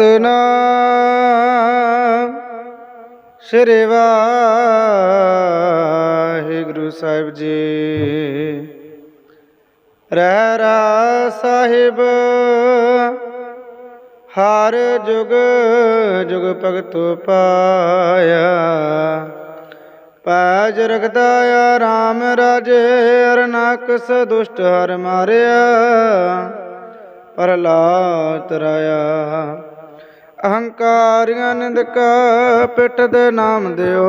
ਸਤਨਾਮ ਸ੍ਰੀ ਵਾਹਿਗੁਰੂ ਸਾਹਿਬ ਜੀ। ਰਹਿ ਰਾ ਸਾਹਿਬ, ਹਰ ਜੁਗ ਜੁਗ ਭਗਤੋ ਪਾਇਆ। ਪੈਜ ਰਖਦਾ ਆ RAM ਰਾਜੇ, ਅਰਨਾਕਸ ਦੁਸ਼ਟ ਹਰ ਮਾਰਿਆ। ਪ੍ਰਹਲਾਦ ਤਰਾਇਆ। ਅਹੰਕਾਰੀਆਂ ਨਿੰਦਕ ਪਿੱਠ ਦੇ ਨਾਮ ਦਿਓ,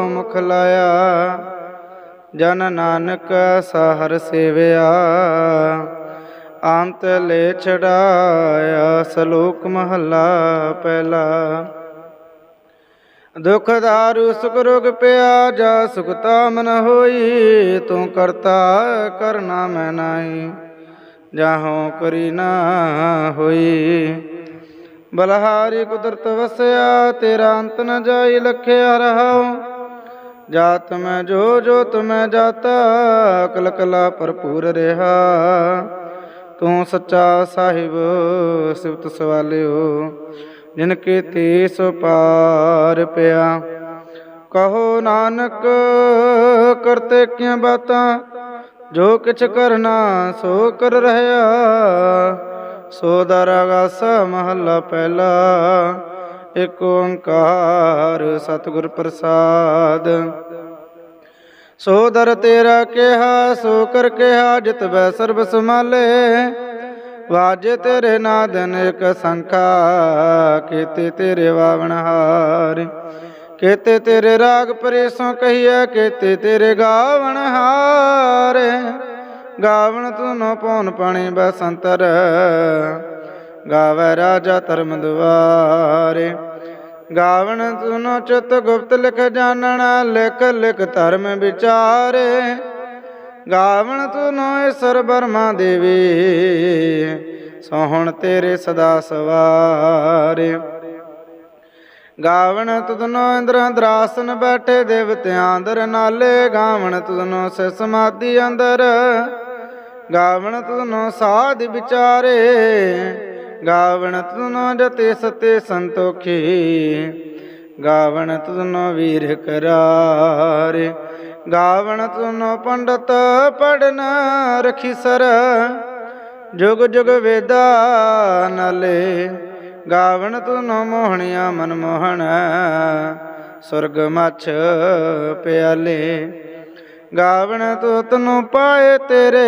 ਮੁਖ ਲਾਇਆ। ਜਨ ਨਾਨਕ ਸਹਰ ਸੇਵਿਆ। ਅੰਤ ਲੈ ਛਡਾਇਆ, ਸਲੋਕ ਮਹੱਲਾ ਪਹਿਲਾ। ਦੁਖ ਦਾਰੂ, ਸੁਖ ਰੋਗ ਪਿਆ, ਜਾ ਸੁਖਤਾ ਮਨ ਹੋਈ। ਤੂੰ ਕਰਤਾ ਕਰਨਾ ਮੈਂ ਨਾਹੀ, ਜਾਹੋਂ ਕਰੀ ਨਾ ਹੋਈ। ਬਲਹਾਰੀ ਕੁਦਰਤ ਵਸਿਆ, ਤੇਰਾ ਅੰਤ ਨ ਜਾਈ ਲਖਿਆ ਰਹਾਉ ਜਾਤ ਮੈਂ ਜੋ ਜੋ ਤੁਮੈ ਜਾਤਾ, ਅਕਲ ਕਲਾ ਭਰਪੂਰ ਰਹਾ। ਤੂੰ ਸੱਚਾ ਸਾਹਿਬ, ਸਿਫਤ ਸਵਾਲਿਓ, ਜਿਨ ਕੇ ਤੇ ਪਾਰ ਪਿਆ। ਕਹੋ ਨਾਨਕ, ਕਰਤੇ ਕਿਆਂ ਬਾਤਾਂ? ਜੋ ਕਿਛ ਕਰਨਾ, ਸੋ ਕਰ ਰਹਾ। ਸੋ ਦਰਗਾਸ ਮਹੱਲਾ ਪਹਿਲਾ ਏਕ ਓੰਕਾਰ ਸਤਿਗੁਰ ਪ੍ਰਸਾਦ। ਸੋ ਤੇਰਾ ਕਿਹਾ, ਸੋ ਕਰ ਕਿਹਾ, ਜਿਤ ਬੈ ਸਰਬ ਸਮਾਲੇ ਵਾਜੇ ਤੇਰੇ ਨਾਦਨ ਇਕ ਸੰਖਾ, ਕੀਤੇ ਤੇਰੇ ਵਾਵਣ ਹਾਰ। ਕੀਤੇ ਤੇਰੇ ਰਾਗ ਪਰੇਸੋਂ ਕਹੀਐ, ਕੀਤੇ ਤੇਰੇ ਗਾਵਣ ਹਾਰ। ਗਾਵਣ ਤੁਨੋ ਪਉਨ ਪਾਣੀ ਬਸੰਤਰ। ਗਾਵੈ ਰਾਜਾ ਧਰਮ ਦੁਆਰੇ ਗਾਵਣ ਤੁਨੋ ਚਿਤ ਗੁਪਤ ਲਿਖ ਜਾਣਨ ਲਿਖ ਲਿਖ ਧਰਮ ਵਿਚਾਰੇ। ਗਾਵਣ ਸੁਨੋ ਈਸ਼ਰ ਬਰਮਾ ਦੇਵੀ, ਸੋਹਣ ਤੇਰੇ ਸਦਾ ਸਵਾਰੇ। ਗਾਵਣ ਤੁਧਨੋ ਇੰਦਰ ਅੰਦਰਾਸਨ ਬੈਠੇ ਦੇਵਤਿਆਂ ਅੰਦਰ ਨਾਲੇ, ਗਾਵਣ ਤੁਧਨੋ ਸੇ ਸਮਾਧੀ ਅੰਦਰ। ਗਾਵਣ ਤੁਧਨੋ ਸਾਧ ਵਿਚਾਰੇ, ਗਾਵਣ ਤੁਧਨੋ ਜਤੇ ਸਤੇ ਸੰਤੋਖੀ। ਗਾਵਣ ਤੁਧਨੋ ਵੀਰ ਕਰਾਰੇ, ਗਾਵਣ ਤੁਧਨੋ ਪੰਡਤ ਪੜਨ ਰਖੀ ਸਰ। ਜੁਗ ਜੁਗ ਵੇਦਾ ਨਾਲੇ। ਗਾਵਣ ਤੁਨੋ ਮੋਹਣਿਆ ਮਨ ਮੋਹਣ, ਸੁਰਗ ਮਛ ਪਿਆਲੇ। ਗਾਵਣ ਤੂੰ ਤਨੂੰ ਪਾਏ ਤੇਰੇ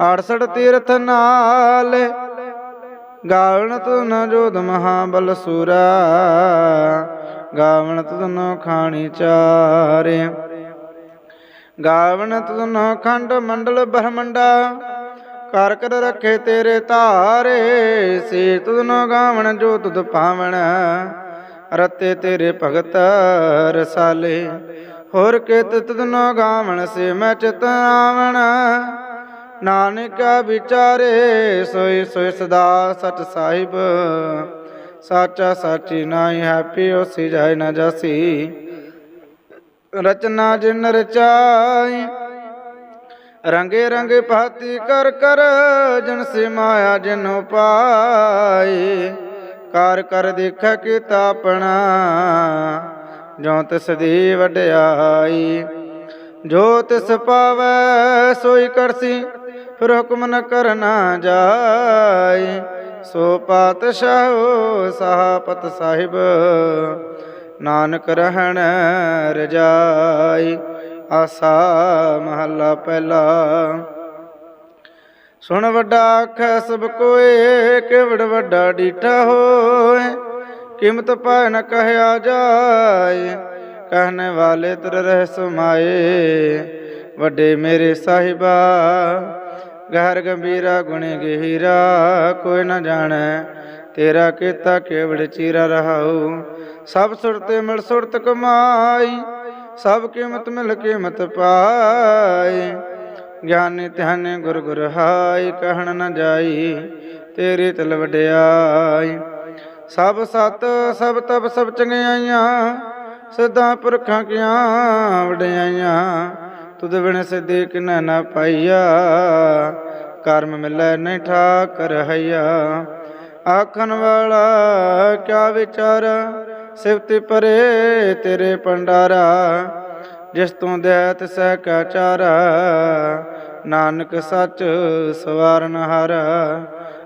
68 ਤੀਰਥ ਨਾਲ। ਗਾਵਣ ਤੂੰ ਤੁਨ ਜੋਧ ਮਹਾਬਲ ਸੂਰਾ, ਗਾਵਣ ਤੁਨ ਖਾਣੀ ਚਾਰੇ। ਗਾਵਣ ਤੁਨ ਖੰਡ ਮੰਡਲ ਬ੍ਰਹਮੰਡਾ ਕਰ ਕਰ ਰੱਖੇ ਤੇਰੇ ਧਾਰੇ ਸੇ ਤੁਧਨੋ ਗਾਵਣ, ਜੋ ਤੁਧ ਪਾਵਣ। ਰਤੇ ਤੇਰੇ ਭਗਤ ਰਸਾਲੇ, ਹੋਰ ਕਿਤ ਤੁਧਨੋ ਗਾਵਣ, ਸੇ ਮੈਂ ਚਿਤ ਆਵਣ। ਨਾਨਕ ਵਿਚਾਰੇ, ਸੋਈ ਸੋਈ ਸਦਾ ਸਚ ਸਾਹਿਬ। ਸਾਚਾ ਸਾਚੀ ਨਾਹੀ ਹੈਪੀ ਹੋਸੀ ਜਾਇ ਨਾ ਜਾਸੀ। ਰਚਨਾ ਜਿਨ ਰਚਾਈ ਰੰਗੇ ਰੰਗੇ ਭਾਤੀ ਕਰ ਕਰ ਜਨ ਸੇ ਮਾਇਆ ਜਿਨੋ ਪਾਏ ਕਾਰ ਕਰ ਦੇਖੈ ਕੀਤਾ ਆਪਣਾ ਜੋ ਤਿਸ ਦੀ ਵਡਿਆਈ। ਜੋ ਤਿਸ ਪਾਵੈ ਸੋਈ ਕਰਸੀ, ਫਿਰ ਹੁਕਮ ਨ ਕਰਨਾ ਜਾਏ ਸੋ ਪਾਤਸ਼ਾਹੋ ਸਾਹਪਤ ਸਾਹਿਬ, ਨਾਨਕ ਰਹਿਣ ਰਜਾਈ। ਆਸਾ ਮਹੱਲਾ ਪਹਿਲਾ। ਸੁਣ ਵੱਡਾ ਆਖੈ, ਸਭ ਕੋਏ, ਕਿਵੜ ਵੱਡਾ ਡੀਠਾ ਹੋਏ। ਕੀਮਤ ਪਾਇ ਨ ਕਹਿਆ ਜਾਏ, ਕਹਿਣੇ ਵਾਲੇ ਤਰ ਰਹਿ ਸਮਾਏ ਵੱਡੇ ਮੇਰੇ ਸਾਹਿਬਾ, ਗਹਿਰ ਗੰਭੀਰਾ ਗੁਣੇ ਗਹੀਰਾ, ਕੋਈ ਨਾ ਜਾਣੈ, ਤੇਰਾ ਕੀਤਾ ਕੇਵੜ ਚੀਰਾ ਰਹਾਉ। ਸਭ ਸੁਰਤੇ ਮਿਲ ਸੁਰਤ ਕਮਾਈ ਸਭ ਕੀਮਤ ਮਿਲ ਕੀਮਤ ਪਾਏ ਗਿਆਨੀ ਧਿਆਨੇ ਗੁਰ ਗੁਰ ਹਾਈ, ਕਹਿਣ ਨ ਜਾਈ ਤੇਰੇ ਤਲ ਵਡਿਆਈ। ਸਭ ਸਤ, ਸਭ ਤਪ, ਸਭ ਚੰਗਿਆਈਆਂ ਸਦਾ ਪੁਰਖਾਂ ਕੀਆਂ ਵਡਿਆਈਆਂ। ਤੁਧ ਬਿਨ ਸਿੱਧੇ ਕਿਨ ਨਾ ਪਾਈਆ, ਕਰਮ ਮਿਲੈ ਨਹੀਂ ਠਾਕ ਰਹਈਆ ਆਖਣ ਵਾਲਾ ਕਿਆ ਵਿਚਾਰਾ? ਸਿਫਤ ਪਰੇ ਤੇਰੇ ਪੰਡਾਰਾ ਜਿਸ ਤੂੰ ਦਇਤ ਸਹਿ ਕਾ ਚਾਰਾ, ਨਾਨਕ ਸੱਚ ਸਵਾਰਨ ਹਾਰਾ,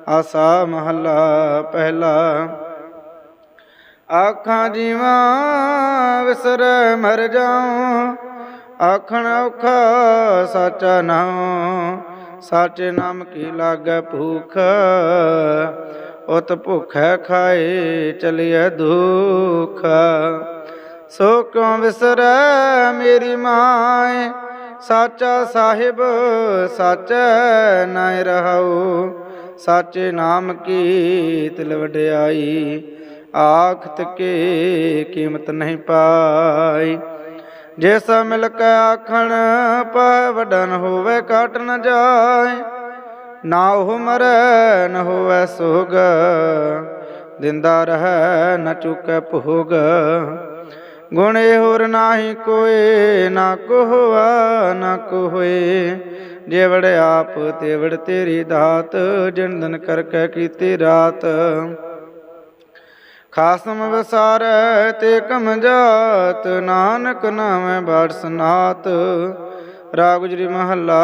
ਆਸਾ ਮਹੱਲਾ ਪਹਿਲਾ। ਆਖਾਂ ਜੀਵਾਂ ਵਿਸਰ ਮਰ ਜਾਉ, ਆਖਣ ਔਖਾ ਸਾਚਾ ਨਾਮ ਸਾਚੇ ਨਾਮ ਕੀ ਲਾਗੈ ਭੂਖ ਉਤ ਭੁਖੈ ਖਾਏ ਚਲਿਐ ਦੁਖ। ਸੋ ਕਿਉ ਵਿਸਰੈ ਮੇਰੀ ਮਾਏ? ਸਾਚਾ ਸਾਹਿਬ, ਸਾਚੈ ਨਾਇ ਰਹਾਉ। ਸਾਚੇ ਨਾਮ ਕੀ ਤਿਲ ਵਡਿਆਈ ਆਖਤ ਕੇ ਕੀਮਤ ਨਹੀਂ ਪਾਈ। ਜਿਸ ਮਿਲ ਕੇ ਆਖਣ ਪੈ ਵਡਨ ਹੋਵੇ ਕਾਟ ਨ ਜਾਏ। ਨਾ ਉਹ ਮਰੈ ਨ ਹੋਵੇ ਸੋਗ ਦਿੰਦਾ ਰਹੈ ਨ ਚੁਕੈ ਭੋਗ। ਗੁਣ ਹੋਰ ਨਾਹੀ ਕੋਏ, ਨਾ ਕੋ ਹੋਆ ਨਾ ਕੋ ਜੇਵੜ ਆਪ ਤੇਵੜ ਤੇਰੀ ਦਾਤ ਜਿਨ ਦਿਨ ਕੈ ਕੀਤੀ ਰਾਤ। ਖਾਸਮ ਵਸਾਰੈ ਤੇ ਕਮ ਜਾਤ, ਨਾਨਕ ਨਾਮੈ ਬਾੜ ਸਨਾਤ। ਰਾਗ ਮਹੱਲਾ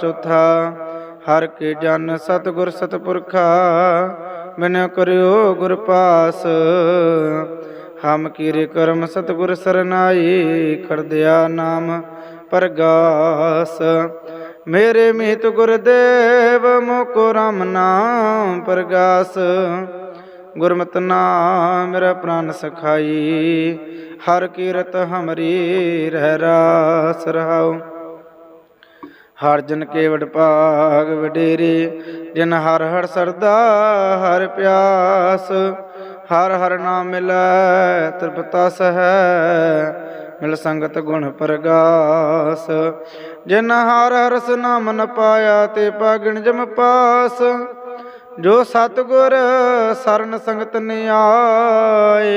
ਚੌਥਾ। ਹਰ ਕੇ ਜਨ ਸਤਿਗੁਰ ਸਤਿਪੁਰਖਾ ਬਿਨ ਕਰਿਓ ਗੁਰ ਪਾਸ। ਹਮ ਕੀਰੇ ਕਰਮ ਸਤਿਗੁਰ ਸਰਨਾਈ ਖਰਦਿਆ ਨਾਮ ਪਰਗਾਸ। ਮੇਰੇ ਮੀਤ ਗੁਰਦੇਵ, ਮੋਕੋ ਰਾਮ ਨਾਮ ਪਰਗਾਸ। ਗੁਰਮਤਿ ਨਾਮ ਮੇਰਾ ਪ੍ਰਾਨ ਸਖਾਈ, ਹਰ ਕੀਰਤ ਹਮਰੀ ਰਹਿ ਰਾਸ ਰਹਾਉ। ਹਰ ਜਨ ਕੇ ਵਡ ਵਡੇਰੇ, ਜਿਨ ਹਰ ਹਰ ਸਰਦਾ, ਹਰ ਪਿਆਸ, ਹਰ ਹਰ ਨਾਮ ਮਿਲੈ, ਤ੍ਰਿਪਤਾ ਸਹੈ, ਮਿਲ ਸੰਗਤ ਗੁਣ ਪ੍ਰਗਾਸ। ਜਿਨ ਹਰ ਹਰਸ ਨਾਮ ਨ ਪਾਇਆ, ਤੇ ਪਾਗਣ ਜਮ ਪਾਸ। ਜੋ ਸਤਗੁਰ ਸਰਨ ਸੰਗਤ ਨਿਆਏ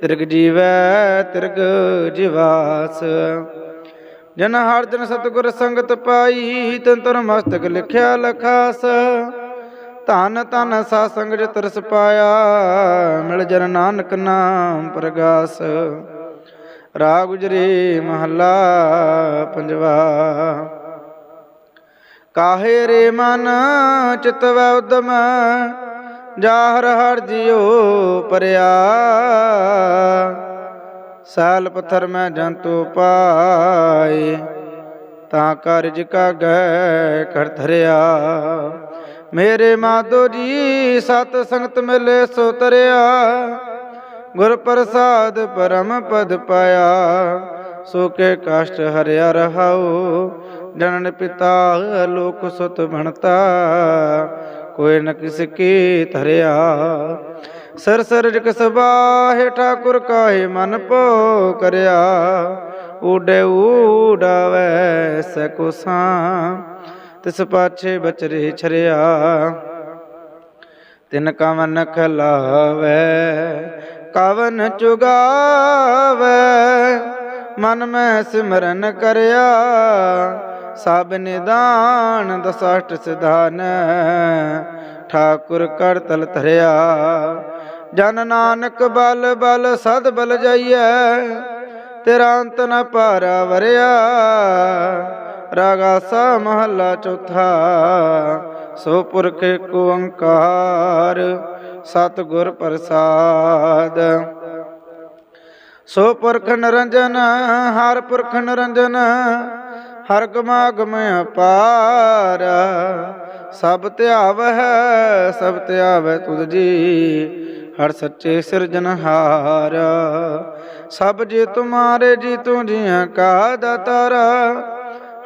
ਤਿਰਗ ਜੀਵੈ, ਤਿਰਗ ਜਿਵਾਸ। ਜਨ ਹਰ ਜਨ ਸਤਗੁਰ ਸੰਗਤ ਪਾਈ, ਤਨ ਤਰ ਮਸਤਕ ਲਿਖਿਆ ਲਖਾਸ। ਧਨ ਧਨ ਸਾ ਸੰਗ ਜਿ ਤਰਸ ਪਾਇਆ, ਮਿਲ ਜਨ ਨਾਨਕ ਨਾਮ ਪ੍ਰਗਾਸ। ਰਾ ਗੁਜ਼ਰੇ ਮਹੱਲਾ ਪੰਜਵਾ। ਕਾਹੇ ਰੇ ਮਨ ਚਿਤਵੈ ਉਦਮ, ਜਾਹਰ ਹਰ ਜਿਉ ਪਰਿਆ। ਸਾਲ ਪੱਥਰ ਮੈਂ ਜੰਤੂ ਪਾਏ, ਤਾਂ ਕਾਰਜ ਕਾ ਗੈ ਕਰ ਧਰਿਆ। ਮੇਰੇ ਮਾਧੋ ਜੀ, ਸਤ ਸੰਗਤ ਮਿਲੇ ਸੋ ਤਰਿਆ। ਗੁਰ ਪ੍ਰਸਾਦ ਪਰਮ ਪਦ ਪਾਇਆ, ਸੋ ਕੇ ਕਸ਼ਟ ਹਰਿਆ ਰਹਾਉ। ਜਨਨ ਪਿਤਾ ਲੋਕ ਸੁਤ ਬਣਤਾ, ਕੋਈ ਨ ਕਿਸ ਕੀ ਧਰਿਆ। ਸਰ ਸਰ ਜਗ ਠਾਕੁਰ ਕਾਹੇ ਮਨ ਪੋ ਕਰਿਆ ਊਡੇ ਊਡਾਵੈ ਸਕੁਸਾਂ ਤਿਸ ਪਾਛੇ ਬਚਰੇ ਛਰਿਆ। ਤਿਨ ਕਵਨ ਖਲਾਵੈ, ਕਵਨ ਚੁਗਾਵੈ, ਮਨ ਮੈਂ ਸਿਮਰਨ ਕਰਿਆ। ਸਭ ਨਿਦਾਨ ਦਸਾਸ਼ਟ ਸਿਧਾਨ, ਠਾਕੁਰ ਕਰ ਤਲ ਧਰਿਆ। ਜਨ ਨਾਨਕ ਬਲ ਬਲ ਸਦ ਬਲ ਜਾਈਐ, ਤੇਰਾ ਅੰਤ ਨ ਪਾਰਾ ਵਰਿਆ। ਰਾਗਾਸਾ ਮਹੱਲਾ ਚੌਥਾ, ਸੋ ਪੁਰਖ ਏਕ ਓੰਕਾਰ, ਸਤਿਗੁਰ ਪ੍ਰਸਾਦ। ਸੋ ਪੁਰਖ ਨਿਰੰਜਨ, ਹਰ ਪੁਰਖ ਨਿਰੰਜਨ, ਹਰ ਗਮਾਗਮ ਅਪਾਰ। ਸਭ ਧਿਆਵ ਹੈ ਸਭ ਧਿਆਵੈ ਤੁਧ ਜੀ। ਹਰ ਸੱਚੇ ਸਿਰਜਨਹਾਰ ਸਭ ਜੀ ਤੁਮਾਰੇ ਜੀ ਤੂੰ ਜੀਆਂ ਕਾ ਦਾਤਾਰਾ।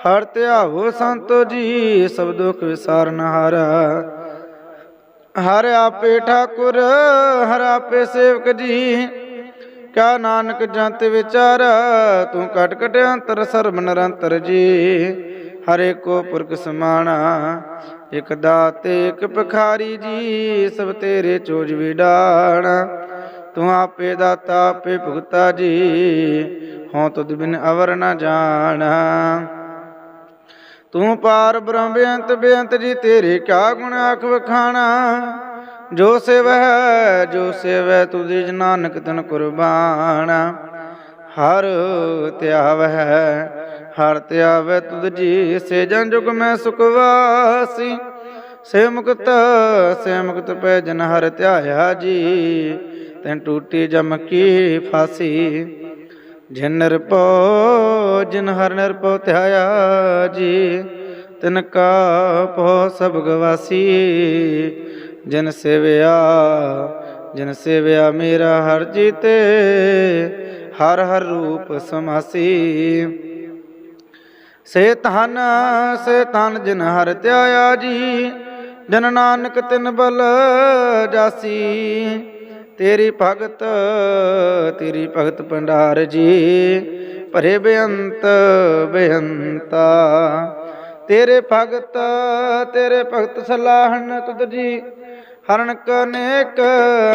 ਹਰ ਧਿਆਵੋ ਸੰਤੋ ਜੀ, ਸਭ ਦੁਖ ਵਿਸਾਰਨ ਹਾਰਾ। ਹਰ ਆਪੇ ਠਾਕੁਰ, ਹਰ ਆਪੇ ਸੇਵਕ ਜੀ। ਕਾ ਨਾਨਕ ਜੰਤ ਵਿਚਾਰ, ਤੂੰ ਕਟ ਕਟ ਅੰਤਰ ਸਰਬ ਨਿਰੰਤਰ ਜੀ। ਹਰੇ ਕੋ ਪੁਰਖ ਸਮਾਣਾ ਇਕ ਦਾਤੇ ਇਕ ਭਖਾਰੀ ਜੀ, ਸਭ ਤੇਰੇ ਚੋਜ ਵਿਡਾਣਾ। ਤੂੰ ਆਪੇ ਦਾਤਾ, ਆਪੇ ਭੁਗਤਾ ਜੀ, ਹਉ ਤੁਧ ਬਿਨ ਅਵਰ ਨ ਜਾਣਾ। ਤੂੰ ਪਾਰ ਬ੍ਰਹਮ ਬੇਅੰਤ ਬੇਅੰਤ ਜੀ, ਤੇਰੇ ਕਿਆ ਗੁਣ ਆਖ ਵਖਾਣਾ। ਜੋ ਸੇਵੈ ਜੋ ਸੇਵੈ, ਤੁਧਿ ਨਾਨਕ ਤਨ ਕੁਰਬਾਨ। ਹਰ ਧਿਆਵੈ ਹਰ ਧਿਆਵੈ ਤੁਧ ਜੀ, ਸੇ ਜਨ ਜੁਗ ਮੈਂ ਸੁਖ ਵਾਸੀ। ਸੇ ਮੁਕਤ ਸੇ ਮੁਕਤ ਪੈ ਜਨ ਹਰ ਧਿਆਇਆ ਜੀ, ਤੈਨ ਟੂਟੀ ਜਮ ਕੀ ਫਾਸੀ। ਜਿਨ ਨਿਰਭਉ, ਜਿਨ ਹਰ ਨਿਰਭਉ ਧਿਆਇਆ ਜੀ, ਤਿਨ ਕਾ ਪੋ ਸਭ ਗਵਾਸੀ। ਜਿਨ ਸੇਵਿਆ ਜਿਨ ਸੇਵਿਆ ਮੇਰਾ ਹਰ ਜੀਤੇ ਹਰ ਹਰ ਰੂਪ ਸਮਾਸੀ। ਸੇ ਧਨ ਸੇ ਧਨ ਜਿਨ ਹਰ ਧਿਆਇਆ ਜੀ, ਜਨ ਨਾਨਕ ਤਿਨ ਬਲ ਜਾਸੀ। ਤੇਰੀ ਭਗਤ ਤੇਰੀ ਭਗਤ ਭੰਡਾਰ ਜੀ, ਭਰੇ ਬੇਅੰਤ, ਬੇਅੰਤਾ। ਤੇਰੇ ਭਗਤ ਤੇਰੇ ਭਗਤ ਸਲਾਹਣ ਤੁਧ ਜੀ ਹਰਨ ਕਨੇਕ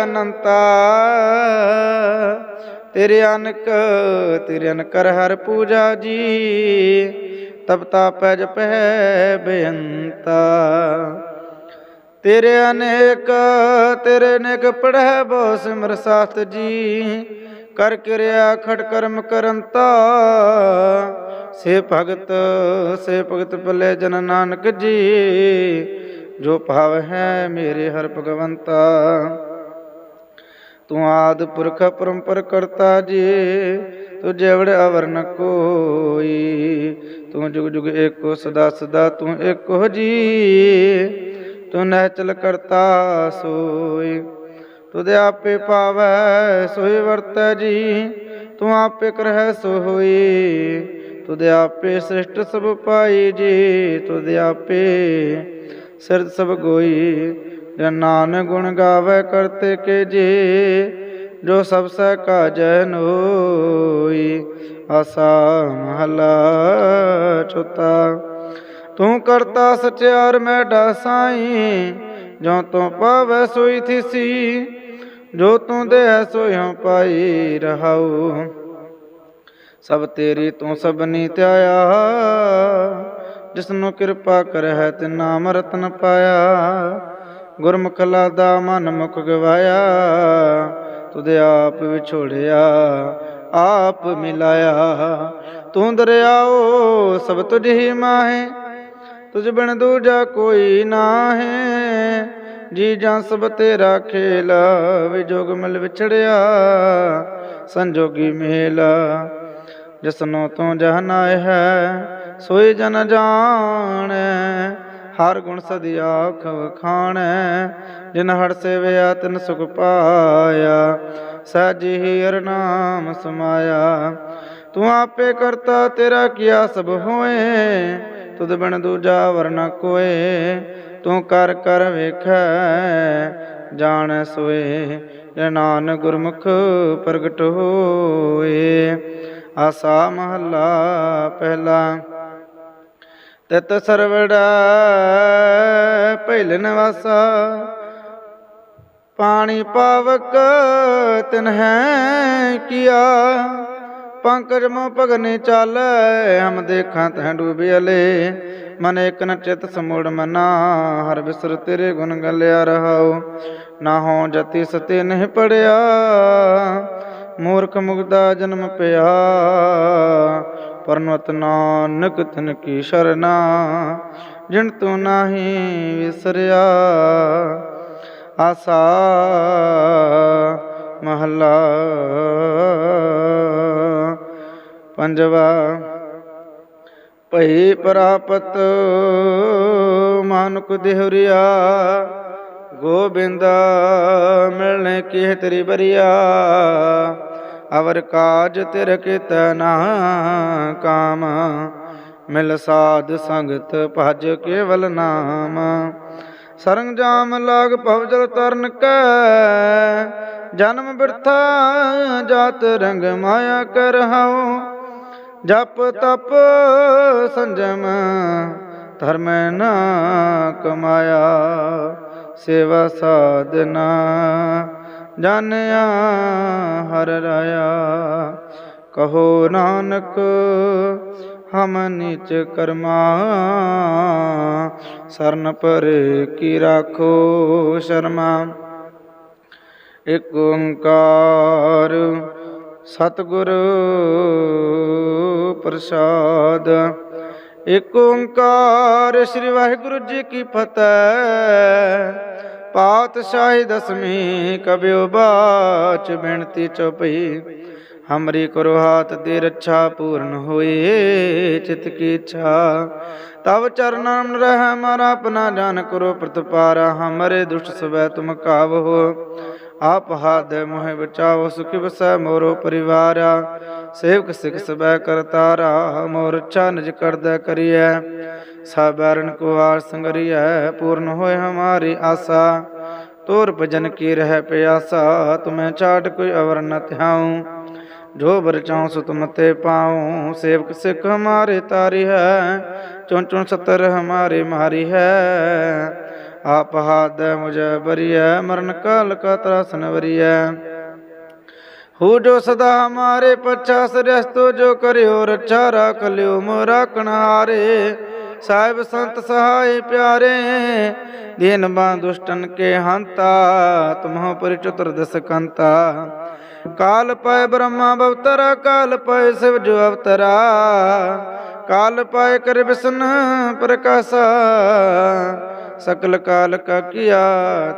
ਅਨੰਤਾ। ਤੇਰੇ ਅਨਕ, ਤੇਰੇ ਅਨਕਰ ਹਰ ਪੂਜਾ ਜੀ। ਤਪਤਾ ਪੈ ਜਪੈ ਬੇਅੰਤਾ। ਤੇਰੇ ਅਨੇਕ, ਤੇਰੇ ਨੇਕ ਪੜਹਿ ਬੋ ਸਿਮਰ ਸਾਥ ਜੀ। ਕਰ ਕਿਰਿਆ ਖੜ ਕਰਮ ਕਰੰਤਾ। ਸੇ ਭਗਤ ਸੇ ਭਗਤ ਭਲੇ ਜਨ ਨਾਨਕ ਜੀ। ਜੋ ਭਾਵ ਹੈ ਮੇਰੇ ਹਰ ਭਗਵੰਤਾ। ਤੂੰ ਆਦ ਪੁਰਖ ਪਰੰਪਰ ਕਰਤਾ ਜੀ ਤੂੰ ਜਵੜ ਅਵਰ ਨ ਕੋਈ। ਤੂੰ ਜੁਗ ਜੁਗ ਏਕੋ ਸਦਾ ਸਦਾ ਤੂੰ ਏਕੋ ਜੀ, ਤੂੰ ਨਹਿਚਲ ਕਰਤਾ ਸੋਈ। ਤੁਧ ਆਪੇ ਪਾਵੈ, ਸੋਈ ਵਰਤੈ ਜੀ, ਤੂੰ ਆਪੇ ਕਰਹਿ ਸੋ ਹੋਈ ਤੁਧ ਆਪੇ ਸ੍ਰਿਸ਼ਟ ਸਭ ਪਾਈ ਜੀ, ਤੁਧ ਆਪੇ ਸਿਰਦ ਸਭ ਗੋਈ। ਨਾਨਕ ਗੁਣ ਗਾਵੇ ਕਰਤੇ ਕੇ ਜੀ, ਜੋ ਸਭ ਸਹਿ ਕਾਜੈ ਹੋਈ ਆਸਾ ਮਹਲਾ ਚੁਤਾ ਤੂੰ ਕਰਤਾ ਸਚਿਆਰ ਮੈਡਾ ਸਾਈ ਜੋ ਤੂੰ ਪਾਵੈ ਸੋਈ ਥਿਸੀ, ਜੋ ਤੂੰ ਦੇ ਸੋਇਓ ਪਾਈ ਰਹਾਉ। ਸਭ ਤੇਰੀ ਤੂੰ ਸਭਨੀ ਧਿਆਇਆ, ਜਿਸਨੂੰ ਕਿਰਪਾ ਕਰਹਿ ਤੇ ਨਾਮ ਰਤਨ ਪਾਇਆ। ਗੁਰਮੁਖ ਲਾਦਾ ਮਨ ਮੁਖ ਗਵਾਇਆ, ਤੁਧ ਆਪ ਵਿਛੋੜਿਆ, ਆਪ ਮਿਲਾਇਆ। ਤੂੰ ਦਰਿਆਓ, ਸਭ ਤੁਝ ਹੀ ਮਾਹੇ, ਤੁਝ ਬਿਨ ਦੂਜਾ ਕੋਈ ਨਾਹੀ। ਜੀ ਜਾਂ ਸਭ ਤੇਰਾ ਖੇਲ ਵਿਜੋਗ ਮਿਲ ਵਿਛੜਿਆ, ਸੰਜੋਗੀ ਮੇਲ। ਜਿਸਨੋਂ ਤੂੰ ਜਹਨਾਇ ਹੈ ਸੋਈ ਜਨ ਜਾਣੈ ਹਰ ਗੁਣ ਸਦੀ ਆਖ ਵਖਾਣੈ ਜਿਨ ਹਰ ਸੇਵਿਆ ਤਿਨ ਸੁਖ ਪਾਇਆ। ਸਹਿਜੀ ਹੀ ਹਰ ਨਾਮ ਸਮਾਇਆ। ਤੂੰ ਆਪੇ ਕਰਤਾ, ਤੇਰਾ ਕੀਆ ਸਭ ਹੋਏ। ਤੁਧ ਬਿਨ ਦੂਜਾ ਵਰਨਾ ਕੋਏ। ਤੂੰ ਕਰ ਕਰ ਵੇਖੈ, ਜਾਣ ਸੋਏ। ਜੇ ਨਾਨਕ ਗੁਰਮੁਖ ਪ੍ਰਗਟ ਹੋਏ। ਆਸਾ ਮਹੱਲਾ ਪਹਿਲਾ। ਤਿਤ ਸਰਵੜਾ ਭੈਲ ਨਿਵਾਸਾ ਪਾਣੀ ਪਾਵਕ ਤਿਨ ਹੈ ਕੀਆ। ਪੰਕਜ ਮੋ ਭਗਨੇ ਚਾਲ, ਹਮ ਦੇਖਾਂ ਤੈ ਡੂਬਿਆਲੇ ਮਨ ਇਕ ਨ ਚਿਤ ਸਮੂੜ ਮਨਾ, ਹਰ ਬਿਸਰ ਤੇਰੇ ਗੁਣ ਗਲਿਆ ਰਹਾਉ। ਨਾ ਹੋ ਜਤੀ ਸਤੇ ਨਹੀਂ ਪੜਿਆ, ਮੂਰਖ ਮੁਗਦਾ ਜਨਮ ਪਿਆ। ਪਰਨਵਤ ਨਾਨਕ ਤਨ ਕੀ ਸ਼ਰਨਾ, ਜਿਨ ਤੂੰ ਨਾਹੀ ਵਿਸਰਿਆ। ਆਸਾ ਮਹੱਲਾ ਪੰਜਵਾ, ਭਈ ਪ੍ਰਾਪਤ ਮਾਨੁਕ ਦੇਹਰੀਆ, ਗੋਬਿੰਦ ਮਿਲਣੇ ਕੀ ਤੇਰੀ ਬਰੀਆ ਅਵਰ ਕਾਜ ਤਿਰ ਕਿਤ ਨਾ ਕਾਮ, ਮਿਲ ਸਾਧ ਸੰਗਤ ਭਜ ਕੇਵਲ ਨਾਮ। ਸਰੰਜਾਮ ਲਾਗ ਭਵਜਲ ਤਰਨ ਕੈ, ਜਨਮ ਬਿਰਥਾ ਜਾਤ ਰੰਗ ਮਾਇਆ ਕਰ ਕਰਹਾਉ ਜਪ ਤਪ ਸੰਜਮ ਧਰਮ ਨਾ ਕਮਾਇਆ, ਸੇਵਾ ਸਾਧਨਾ। ਜਾਣਿਆ ਹਰ ਰਾਇਆ। ਕਹੋ ਨਾਨਕ, ਹਮ ਨੀਚ ਕਰਮਾ। ਸਰਨ ਪਰ ਕੀ ਰਾਖੋ ਸ਼ਰਮਾ। ਇਕ ਓੰਕਾਰ ਸਤਿਗੁਰ ਪ੍ਰਸਾਦ। ਇਕ ਓੰਕਾਰ ਸ੍ਰੀ ਵਾਹਿਗੁਰੂ ਜੀ ਕੀ ਫਤਿਹ। ਪਾਤਸ਼ਾਹੀ ਦਸਮੀ ਕਬਿਓ ਬਾਚ ਬਿਨਤੀ ਚੁਪਈ। ਹਮਰੀ ਕਰੋ ਹਾਥ ਦੇ ਰੱਛਾ ਪੂਰਨ ਹੋਏ ਚਿਤ ਕੀ ਇੱਛਾ। ਤਵ ਚਰਨਾਂ ਰਹਿ ਹਮਾਰਾ ਆਪਣਾ ਜਾਨ ਕਰੋ, ਪ੍ਰਤਪਾਰਾ ਹਮਰੇ ਦੁਸ਼ਟ ਸਵੈ ਤੁਮ ਕਾਵਹੋ ਆਪ ਹਾਦ ਮੋਹਿ ਬਚਾਓ, ਸੁਖੀ ਬਸੈ ਮੋਰੋ ਪਰਿਵਾਰਾ। ਸੇਵਕ ਸਿਖ ਸਬੈ ਕਰਤਾਰਾ ਮੋਰ ਰੱਛਾ ਨਿਜ ਕਰਦਾ ਕਰੀਐ। ਸਾਬਰਨ ਕੋ ਆਰ ਸੰਗਰੀਐ, ਪੂਰਨ ਹੋਏ ਹਮਾਰੀ ਆਸਾ। ਤੋਰ ਭਜਨ ਕੀ ਰਹਿ ਪਿਆਸਾ, ਤੁਮੈ ਚਾਟ ਕੋਈ ਅਵਰ ਨ ਧਿਆਉ। ਜੋ ਬਰ ਚਾਉ ਸੋ ਤੁਮ ਤੇ ਪਾਉ, ਸੇਵਕ ਸਿਖ ਹਮਾਰੇ ਤਾਰੀ ਹੈ। ਚੁਣ ਚੁਣ ਸਤਰ ਹਮਾਰੇ ਮਾਰੀ ਹੈ। ਆਪ ਹਾਦ ਮੁਝੇ ਬਰੀਐ ਮਰਨ ਕਾਲ ਕਾ ਤਰਾਸਨ ਵਰੀਐ। ਹੂ ਜੋ ਸਦਾ ਹਮਾਰੇ ਪਛਾ ਸਰਸਤੋ ਜੋ ਕਰਿਓ, ਰੱਛਾ ਰਾਖ ਲਿਓ, ਮੋਰਾ ਕਣਹਾਰੇ। ਸਾਹਿਬ ਸੰਤ ਸਹਾਈ ਪਿਆਰੇ, ਦੀਨ ਬਾਂ ਦੁਸ਼ਟਨ ਕੇ ਹੰਤਾ, ਤੁਮਹੁ ਪਰ ਚਤੁਰਦਸ ਕੰਤਾ। ਕਾਲ ਪੈ ਬ੍ਰਹਮਾ ਬਵਤਰਾ, ਕਾਲ ਪੈ ਸਿਵ ਜੋ ਅਵਤਰਾ। ਕਾਲ ਪਾਇ ਕਰ ਬਿਸਨ ਪ੍ਰਕਾਸ਼ਾ ਸਕਲ ਕਾਲ ਕਾ ਕੀਆ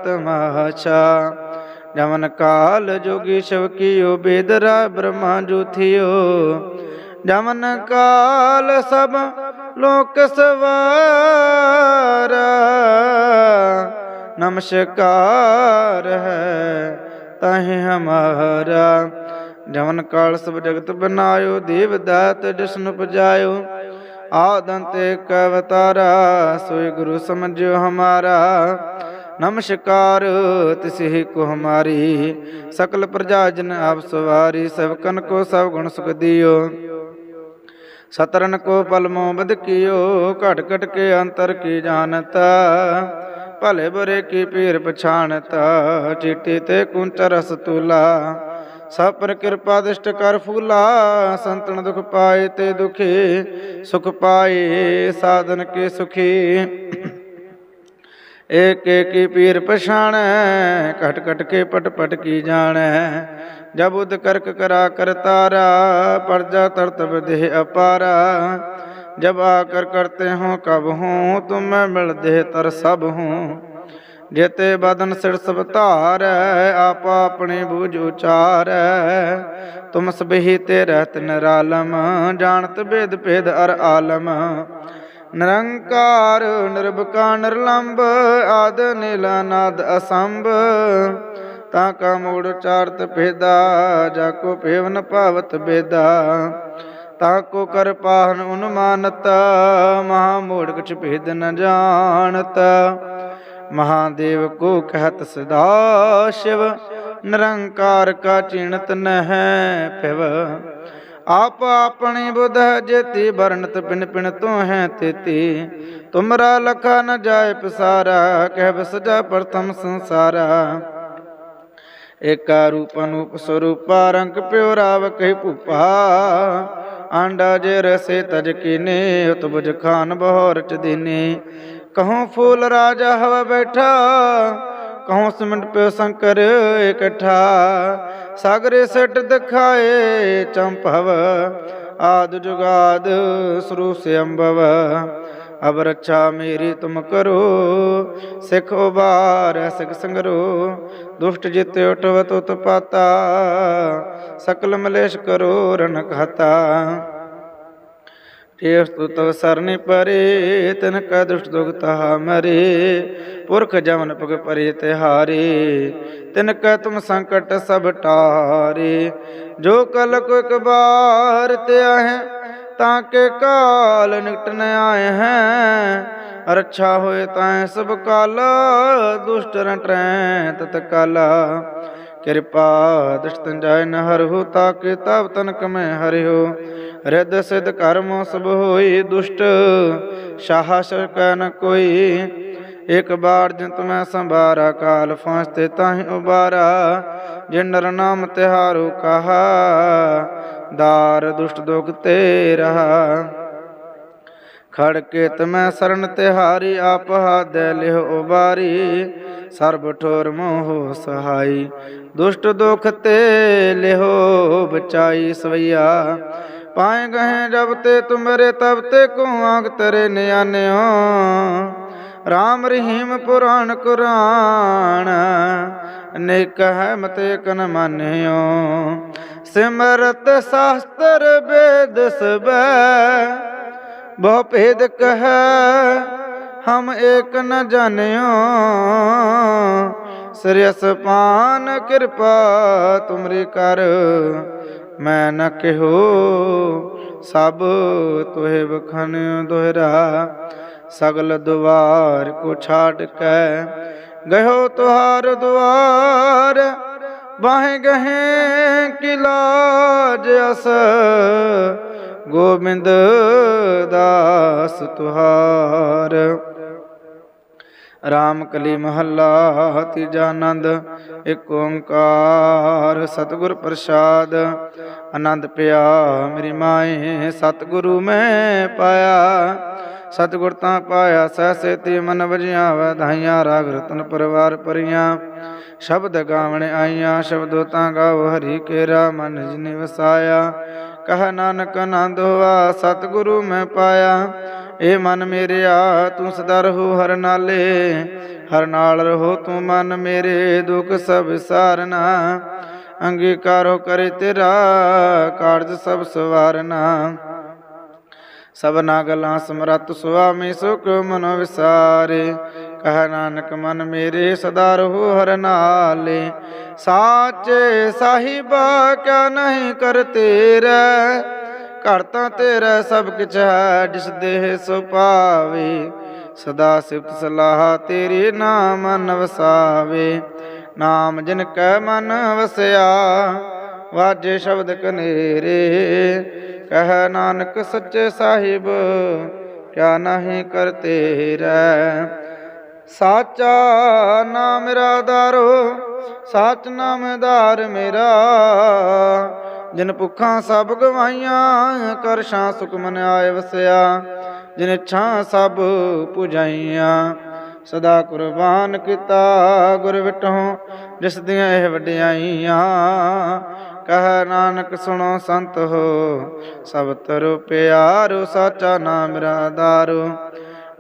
ਤਮਾਸ਼ਾ ਜਮਨ ਕਾਲ ਜੋਗੀ ਸ਼ਿਵ ਕੀਓ ਬੇਦਰਾ ਬ੍ਰਹਮਾ ਜੋਥਿਓ ਜਮਨ ਕਾਲ ਸਭ ਲੋਕ ਸਵਾਰਾ ਨਮਸਕਾਰ ਹੈ ਤਾਹੇ ਹਮਾਰਾ ਜਮਨ ਕਾਲ ਸਭ ਜਗਤ ਬਨਾਇਓ ਦੇਵ ਦਾਤ ਜਿਸਨ ਪਜਾਇਓ ਆਦੰਤ ਏਕ ਅਵਤਾਰਾ, ਸੋਈ ਗੁਰੂ ਸਮਝਿਓ ਹਮਾਰਾ। ਨਮਸਕਾਰ ਤਿਸਹਿ ਕੋ ਹਮਾਰੀ। ਸਕਲ ਪ੍ਰਜਾ ਜਨ ਆਪ ਸਵਾਰੀ, ਸਭ ਕਨ ਕੋ ਸਭ ਗੁਣ ਸੁਖ ਦਿਓ। ਸਤਰਨ ਕੋ ਪਲਮੋ ਬਦ ਕੀਓ, ਘਟ ਘਟ ਕੇ ਅੰਤਰ ਕੀ ਜਾਣਤਾ। ਭਲੇ ਬੁਰੇ ਕੀ ਪੀਰ ਪਛਾਣਤਾ, ਚੀਟੀ ਤੇ ਕੁੰਚ ਰਸ ਤੁਲਾ। ਸਭ ਪਰ ਕਿਰਪਾ ਦਿਸ਼ਟ ਕਰ ਫੂਲਾ, ਸੰਤਨ ਦੁਖ ਪਾਏ ਤੇ ਦੁਖੀ, ਸੁਖ ਪਾਏ, ਸਾਧਨ ਕੇ ਸੁਖੀ। ਏਕ ਏਕੀ ਪੀਰ ਪਛਾਣ, ਘਟ ਘਟ ਕੇ ਪਟ ਪਟ ਕੀ ਜਾਣੈ। ਜਬ ਉਦ ਕਰਕ ਕਰਾ ਕਰਤਾਰਾ ਪਰਜਾ ਤਰਤ ਵਿਦਿ ਅਪਾਰਾ। ਜਬ ਆਕਰ ਕਰਤੇ ਹੋ ਕਬ ਹੂੰ ਤੁਮ ਮੈਂ ਤਰ ਸਭ ਹੂੰ ਜਿਤੇ ਬਦਨ ਸਿਰ ਸਭ ਧਾਰੈ ਆਪ ਆਪਣੇ ਬੂਝ ਉਚਾਰੈ। ਤੁਮ ਸਬਹਿ ਤੇ ਰਹਿਤ ਨਿਰਾਲਮ, ਜਾਣਤ ਭੇਦ ਭੇਦ ਅਰ ਆਲਮ। ਨਿਰੰਕਾਰ ਨਿਰਭਕਾ ਨਿਰਲੰਭ, ਆਦ ਨਿਲਾਨਾਦ ਅਸੰਭ। ਤਾਂ ਕਾ ਮੂੜ ਚਾਰਤ ਭੇਦਾ, ਜਾ ਕੋ ਭੇਵਨ ਭਾਵਤ ਬੇਦਾ। ਤਾ ਕੋ ਕਰ ਪਾਹਨ ਉਨਮਾਨਤ ਮਹਾ ਮੂੜ ਕਛ ਭੇਦ ਨ ਜਾਣਤ। ਮਹਾਦੇਵ ਕੋ ਕਹਿਤ ਸਦਾ ਸ਼ਿਵ, ਨਿਰੰਕਾਰ ਕਾ ਚਿਣਤ ਨਹਿ ਪਿਵ ਆਪ ਆਪਣੀ ਬੁਧ ਜੇਤੀ, ਵਰਣਤ ਪਿਨ ਪਿਨ ਤੋ ਹੈ ਤੇਤੀ। ਤੁਮਰਾ ਲਖਾ ਨ ਜਾਏ ਪਸਾਰਾ, ਕਹਿ ਬਸਜਾ ਪ੍ਰਥਮ ਸੰਸਾਰਾ। ਏਕਾ ਰੂਪ ਅਨੂਪ ਸਰੂਪਾ, ਰੰਗ ਪਿਓ ਰਾਵ ਕਹਿ ਭੂਪਾ। ਆਂਡਾ ਜੇ ਰਸੇ ਤਜ ਕੀਨੇ ਉਤਬਜ ਖਾਨ ਬਹੋਰ ਚ ਦੀਨੇ। ਕਹੋਂ ਫੂਲ ਰਾਜਾ ਹਵਾ ਬੈਠਾ, ਕਹੋਂ ਸਿਮਟ ਪਿਓ ਸ਼ੰਕਰ ਇਕੱਠਾ। ਸਾਗਰੇ ਸਟ ਦਿਖਾਏ ਚੰਪਵ ਆਦ ਜੁਗਾਦ ਸਰੂਪ ਸੇ ਅੰਬਵ ਅਬ ਰੱਛਾ ਮੇਰੀ ਤੁਮ ਕਰੋ, ਸਿਖ ਉਬਾਰ ਸਿਖ ਸੰਗਰੋ। ਦੁਸ਼ਟ ਜਿਤ ਉਠਵ ਤੁਤ ਪਾਤਾ, ਸਕਲ ਮਲੇਸ਼ ਕਰੋ ਰਣ ਖਾਤਾ ਤੇਸ ਤੁਤ ਸਰਨੇ ਪਰੇ, ਤਨ ਕਾ ਦੁਸ਼ਟ ਦੁਗਤਾ ਮਰੇ, ਪੁਰਖ ਜਮਨ ਪਗ ਪਰੇ ਤਿਹਾਰੇ ਤਿਨ ਕਾ ਤੁਮ ਸੰਕਟ ਸਭ ਟਾਰੇ। ਜੋ ਕਲ ਕੋ ਇੱਕ ਬਾਰ ਤੇ ਆਹੇ ਤਾਂ ਕੇ ਕਾਲ ਨਿਕਟ ਨ ਆਏ ਹੈ ਰੱਛਾ ਹੋਏ ਤਾਂ ਸਭ ਕਾਲ, ਦੁਸ਼ਟ ਰਟਰੈ ਤਤ ਕਾਲਾ। ਕਿਰਪਾ ਦਸ਼ਤਨ ਜਾਇ ਨ ਹਰਿਓ ਤਾਕੇ ਤਬ ਤਨਕ ਮੈਂ ਹਰਿਓ ਰਿਦ ਸਿਧ ਕਰਮ ਸਭ ਹੋਈ ਦੁਸ਼ਟ, ਸਾਹਸ ਕੈ ਨ ਕੋਈ। ਇਕ ਬਾਰ ਜਿਨ ਤੁਮੈ ਸੰਭਾਰਾ, ਕਾਲ ਫਾਂਸ ਤੇ ਤਾਹੀ ਉਬਾਰਾ। ਜਿਨ ਨਰ ਨਾਮ ਤਿਹਾਰੋ ਕਹਾ, ਦਾਰ ਦੁਸ਼ਟ ਦੁਖ ਤੇ ਰਹਾ ਖੜ ਕੇ ਤਮੈ ਸ਼ਰਨ ਤਿਹਾਰੀ, ਆਪ ਹਾਦੈ ਲਿਹ ਉਬਾਰੀ। ਸਰਬ ਠੋਰ ਮੋਹ ਸਹਾਈ, ਦੁਸ਼ਟ ਦੁਖ ਤੇ ਲਿਹੋ ਬਚਾਈ ਸਵਈਆ। ਪਾਏ ਗਏ ਜਬ ਤੇ ਤੁਮਰੇ ਤਬ ਤੇ ਕੋ ਆਂਗ ਤਰੇ ਨਿਆਨਿਓ ਰਾਮ ਰਹੀਮ ਪੁਰਾਣ ਕੁਰਾਨ ਅਨੇਕ ਹੈ ਮਤੇ ਕਨ ਮਾਨਿਓ। ਸਿਮਰਤ ਸ਼ਾਸਤਰ ਵੇਦ ਸਬੈ ਬਹੁ ਭੇਦ ਕਹੈ, ਹਮ ਏਕ ਨ ਜਾਣਿਓ। ਸ੍ਰਿਯਸ ਪਾਨ ਕਿਰਪਾ ਤੁਮਰੀ ਕਰ, ਮੈਂ ਨ ਕਿਹੋ ਸਭ ਤੋਹਿ ਬਖਨ ਦੋਹਰਾ। ਸਗਲ ਦੁਆਰ ਕੋ ਛਾੜ ਕੇ ਗਇਓ ਤੁਹਾਰ ਦੁਆਰ, ਬਾਹੇ ਗਹੇ ਕਿ ਲਾਜ ਅਸ। ਗੋਬਿੰਦ ਦਾਸ ਤੁਹਾਰ। ਰਾਮ ਕਲੀ ਮਹੱਲਾ ਤੀਜਾ ਆਨੰਦ ਇੱਕ ਓੰਕਾਰ ਸਤਿਗੁਰ ਪ੍ਰਸਾਦ। ਆਨੰਦ ਪਿਆ ਮੇਰੀ ਮਾਏ ਸਤਿਗੁਰੂ ਮੈਂ ਪਾਇਆ। ਸਤਿਗੁਰ ਤਾਂ ਪਾਇਆ ਸਹਿਸੇ ਤੀ ਮਨ ਵਜਿਆ ਵਧਾਈਆਂ ਰਾਗ ਰਤਨ ਪਰਿਵਾਰ ਪਰੀਆਂ ਸ਼ਬਦ ਗਾਵਣ ਆਈਆਂ, ਸ਼ਬਦੋ ਤਾਂ ਗਾਵ ਹਰੀ ਕੇਰਾ, ਮਨ ਜਿਨੇ ਵਸਾਇਆ। ਕਹ ਨਾਨਕ ਆਨੰਦ ਹੋਆ, ਸਤਿਗੁਰੂ ਮੈਂ ਪਾਇਆ। ਏ ਮਨ ਮੇਰਿਆ, ਤੂੰ ਸਦਾ ਰਹੋ ਹਰ ਨਾਲੇ। ਹਰ ਨਾਲ ਰਹੋ ਤੂੰ ਮਨ ਮੇਰੇ, ਦੁਖ ਸਭ ਸਾਰਨਾ। ਅੰਗੀਕਾਰੋ ਕਰੇ ਤੇਰਾ, ਕਾਰਜ ਸਭ ਸਵਾਰਨਾ। ਸਭਨਾ ਗਲਾਂ ਸਮਰਤ ਸੁਆਮੀ ਸੁਖ ਮਨ ਵਿਸਾਰੇ। ਕਹ ਨਾਨਕ ਮਨ ਮੇਰੇ ਸਦਾ ਰਹੋ ਹਰ ਨਾਲੇ। ਸਾਚੇ ਸਾਹਿਬਾ ਕਿਆ ਨਹੀਂ ਕਰ ਤੇਰਾ ਘਰ ਤਾਂ ਤੇਰਾ ਸਭ ਕਿਛ ਹੈ, ਜਿਸ ਦੇਹ ਸੋ ਪਾਵੇ। ਸਦਾ ਸਿਫਤ ਸਲਾਹ ਤੇਰੇ ਨਾਮ ਮਨ ਵਸਾਵੇ ਨਾਮ ਜਿਨ ਕੈ ਮਨ ਵਸਿਆ, ਵਾਜੇ ਸ਼ਬਦ ਕਨੇਰੇ। ਕਹਿ ਨਾਨਕ ਸੱਚੇ ਸਾਹਿਬ, ਕਿਆ ਨਹੀਂ ਕਰ ਤੇਰਾ ਸਾਚਾ ਨਾਮ ਮੇਰਾ ਦਾਰੋ ਸਾਚ ਨਾਮਦਾਰ ਮੇਰਾ। ਜਿਨ ਭੁੱਖਾਂ ਸਭ ਗਵਾਈਆਂ ਕਰ ਸ਼ਾਂ ਸੁਖ ਮਨ ਆਏ ਵਸਿਆ। ਜਿਨ ਇੱਛਾ ਸਭ ਪੁਜਾਈਆਂ, ਸਦਾ ਕੁਰਬਾਨ ਕੀਤਾ ਗੁਰ ਵਿਟਹੁ ਜਿਸ ਦੀਆਂ ਇਹ ਵਡਿਆਈਆਂ। ਕਹ ਨਾਨਕ ਸੁਣੋ ਸੰਤ ਹੋ, ਸਭ ਤਰੁ ਪਿਆਰੋ, ਸਾਚਾ ਨਾਮ ਮੇਰਾ ਦਾਰੂ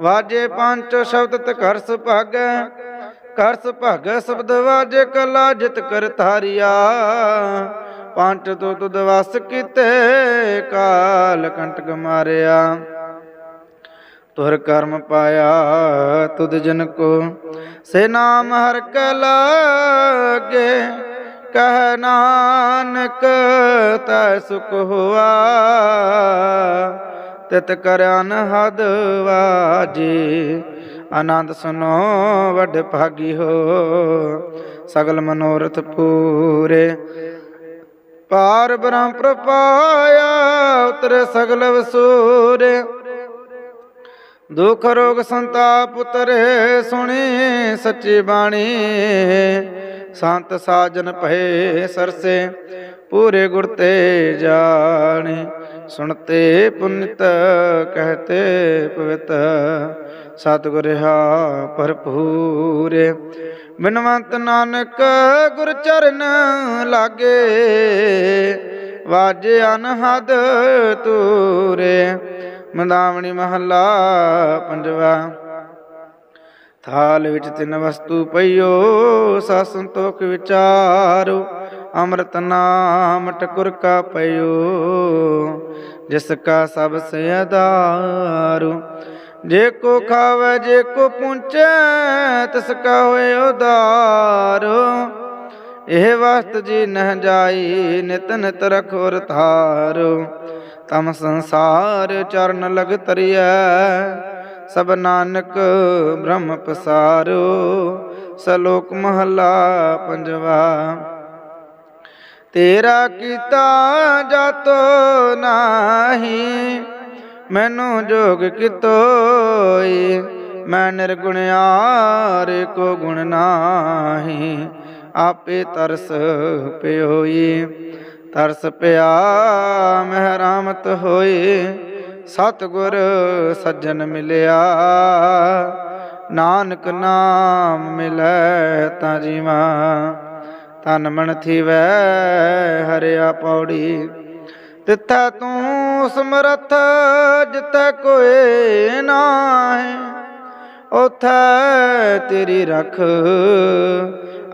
ਵਾਜੇ ਪੰਚ ਸ਼ਬਦ ਤੇ ਘਰ ਸੁਭਾਗੈ ਘਰ ਸੁਭਾਗੈ ਸ਼ਬਦ ਵਾਜੇ ਕਲਾ ਜਿਤ ਕਰ ਧਾਰਿਆ। ਪੰਚ ਤੋ ਤੁਧ ਵਸ ਕੀਤੇ, ਕਾਲ ਕੰਟਕ ਮਾਰਿਆ। ਤੁਰ ਕਰਮ ਪਾਇਆ ਤੁਧ ਜਨ ਕੋ, ਸੇ ਨਾਮ ਹਰ ਕੈ ਲਾਗੇ, ਕਹ ਨਾਨਕ ਤੈ ਸੁਖ ਹੋਆ। ਤਿਤ ਕਰ ਅਨਹਦ ਵਾਜੀ। ਆਨੰਦ ਸੁਨੋ, ਵੱਡ ਭਾਗੀ ਹੋ। ਸਗਲ ਮਨੋਰਥ ਪੂਰੇ। ਪਾਰ ਬ੍ਰਹਮ ਪ੍ਰਪਾਇਆ, ਉਤਰ ਸਗਲ ਵਸੂਰੇ। ਦੁਖ ਰੋਗ ਸੰਤਾਪ ਉਤਰੇ, ਸੁਣੀ ਸੱਚੀ ਬਾਣੀ। ਸੰਤ ਸਾਜਨ ਭਏ ਸਰਸੇ, ਪੂਰੇ ਗੁਰ ਤੇ ਜਾਣੀ ਸੁਣਤੇ ਪੁਨਿਤ, ਕਹਤੇ ਪਵਿੱਤ, ਸਤਿਗੁਰ ਹਾ ਭਰਪੂਰੇ। ਬਿਨਵੰਤ ਨਾਨਕ ਗੁਰ ਚਰਨ ਲਾਗੇ, ਵਾਜੇ ਅਨਹਦ ਤੂਰੇ ਮੰਦਾਵਣੀ ਮਹੱਲਾ ਪੰਜਵਾ। ਥਾਲ ਵਿੱਚ ਤਿੰਨ ਵਸਤੂ ਪਈਓ ਸਾ ਸੰਤੋਖ ਵਿਚਾਰੋ। ਅੰਮ੍ਰਿਤ ਨਾਮ ਟਕੁਰ ਕਾ ਪਈਓ, ਜਿਸ ਕਾ ਸਭ ਸੇ ਆਧਾਰੂ ਜੇ ਕੋ ਖਾਵੇ, ਜੇ ਕੋ ਪੁੰਚੈ, ਤਿਸ ਕਾ ਹੋਏ ਉਦਾਰੋ ਇਹ ਵਸਤ ਜੀ ਨਹ ਜਾਈ, ਨਿਤ ਨਿਤ ਰਖੋ ਰਥਾਰੋ ਤਮ ਸੰਸਾਰ ਚਰਨ ਲਗ ਤਰੀਐ, ਸਭ ਨਾਨਕ ਬ੍ਰਹਮ ਪਸਾਰੋ। ਸਲੋਕ ਮਹਲਾ ਪੰਜਵਾ। ਤੇਰਾ ਕੀਤਾ ਜਾਤੋ ਨਾਹੀ, ਮੈਨੂੰ ਜੋਗ ਕਿਤੋਈ, ਮੈਂ ਨਿਰਗੁਣ ਨਿਰਗੁਣਿਆਰ ਕੋ ਗੁਣ ਨਾਹੀ, ਆਪੇ ਤਰਸ ਪਿਓਈ, ਤਰਸ ਪਿਆ ਮਹਿਰਾਮਤ ਹੋਈ, ਸਤਿਗੁਰ ਸੱਜਣ ਮਿਲਿਆ, ਨਾਨਕ ਨਾਮ ਮਿਲੈ ਤਾਂ ਜੀਵਾ। ਤਨ ਮਨ ਥੀਵੈ, ਹਰਿਆ ਪੌੜੀ। ਤਿੱਥੈ ਤੂੰ ਸਮਰਥ, ਜਿੱਥੈ ਕੋਏ ਨਾਹੀ ਉਥੈ ਤੇਰੀ ਰਖ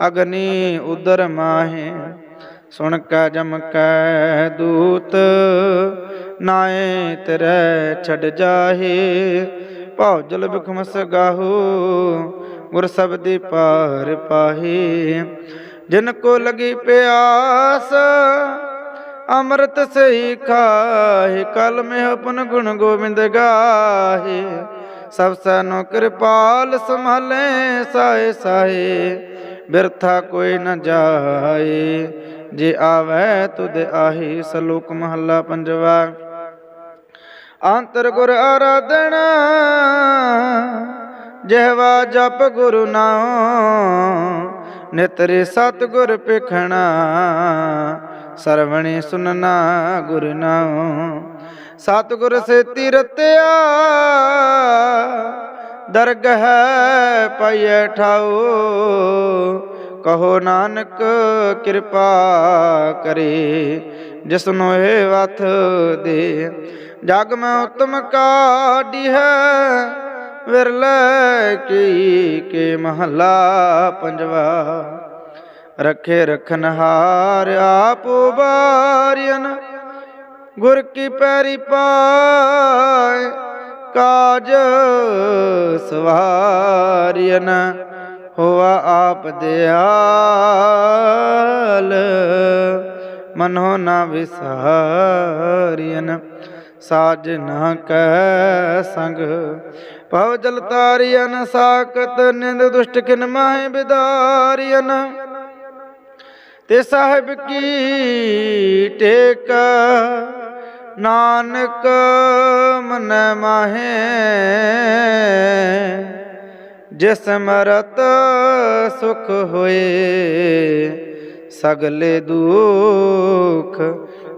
ਅਗਨੀ ਉਦਰ ਮਾਹੇ। ਸੁਣ ਕੈ, ਜਮ ਕੈ ਦੂਤ ਨਾਏ ਤੇਰੇ ਛੱਡ ਜਾਹੇ। ਭਉ ਜਲ ਬਿਖਮਸ ਗਾਹੂ, ਗੁਰ ਸਬਦੀ ਪਾਰ ਪਾਹੀ। ਜਿਨ ਕੋ ਲਗੀ ਪਿਆਸ, ਅੰਮ੍ਰਿਤ ਸਹੀ ਖਾਹੇ, ਕਲ ਮੈਂ ਆਪਨ ਗੁਣ ਗੋਬਿੰਦ ਗਾਹੇ। ਸਭ ਸਨੋ ਕਿਰਪਾਲ ਸੰਭਾਲੇ ਸਾਏ ਸਾਏ ਬਿਰਥਾ ਕੋਈ ਨ ਜਾਏ ਜੇ ਆਵੈ ਤੁਧ ਆਹੀ, ਸਲੋਕ ਮਹੱਲਾ ਪੰਜਵਾ। ਅੰਤਰ ਗੁਰ ਆਰਾਧਣਾ, ਜਿਹਵਾ ਜਪ ਗੁਰੂ ਨਾਮ ਨਿਤਰੇ ਸਤ ਗੁਰ ਪੇਖਣਾ, ਸਰਵਣੀ ਸੁਨਣਾ ਗੁਰ ਨਾਮ ਸਤਿਗੁਰ ਸੇਤੀ ਰਤਿਆ, ਦਰਗਹ ਪਈਐ ਠਾਉ। ਕਹੋ ਨਾਨਕ ਕਿਰਪਾ ਕਰੇ ਜਿਸਨੋ ਇਹ ਵਥ ਦੇ। ਜਗ ਮੈਂ ਉਤਮ ਕਾਢੀ ਹੈ ਵਿਰਲੇ ਕੀ ਕੇ ਮਹਲਾ ਪੰਜਵਾ। ਰਖੇ ਰਖਨ ਹਾਰ ਆਪ ਬਾਰਿਆਨ ਗੁਰ ਕੀ ਪੈਰੀ ਪਾਏ ਕਾਜ ਸਵਾਰਿਆਨ ਹੋਆ ਆਪ ਦਿਆਲ, ਮਨੋ ਨਾ ਵਿਸਾਰਿਆਨ ਸਾਜ ਨਾ ਕੈ ਸੰਗ। ਭਵ ਜਲ ਤਾਰਿਅਨ ਸਾਕਤ ਨਿੰਦ ਦੁਸ਼ਟ ਕਿਨ ਮਾਹਿ ਬਿਦਾਰਿਆਨ ਤੇ ਸਾਹਿਬ ਕੀ ਟੇਕ, ਨਾਨਕ ਮਨ ਮਾਹੇ। ਜਿਸ ਮਰਤ ਸੁਖ ਹੋਏ, ਸਗਲੇ ਦੁਖ